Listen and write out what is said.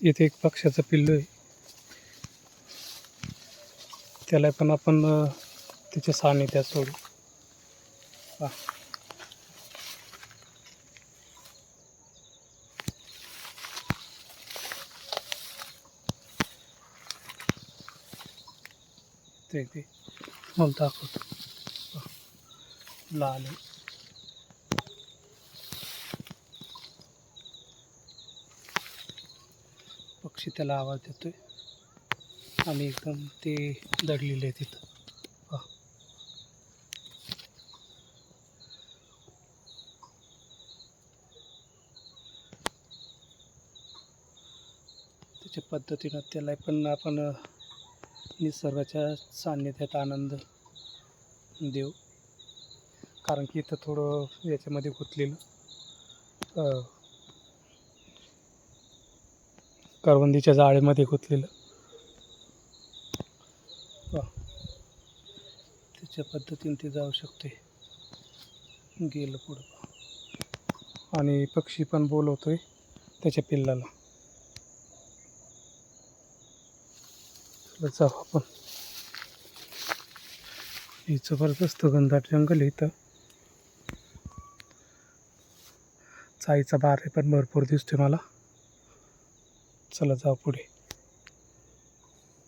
इथे एक पक्ष्याचं पिल्लू आहे. त्याला पण आपण त्याच्या सानिध्यात सोडू. ते ते. मला दाखवतो लाल आहे. पक्षी त्याला आवाज देतोय. आणि एकदम ते दडलेले आहे तिथं त्याच्या पद्धतीनं त्याला पण आपण निसर्गाच्या सान्निध्यात आनंद देऊ. कारण की इथं थोडं याच्यामध्ये गुंतलेलं करवंदीच्या जाळीमध्ये गुंतलेलं. त्याच्या पद्धतीने ते जाऊ शकते. गेलं पुढं. आणि पक्षी पण बोलवतोय त्याच्या पिल्लाला. चला जाऊ आपण. हे जबरदस्त घनदाट जंगल आहे इथं. चाईचा बार पण भरपूर दिसतोय मला. चला जाऊ पुढे.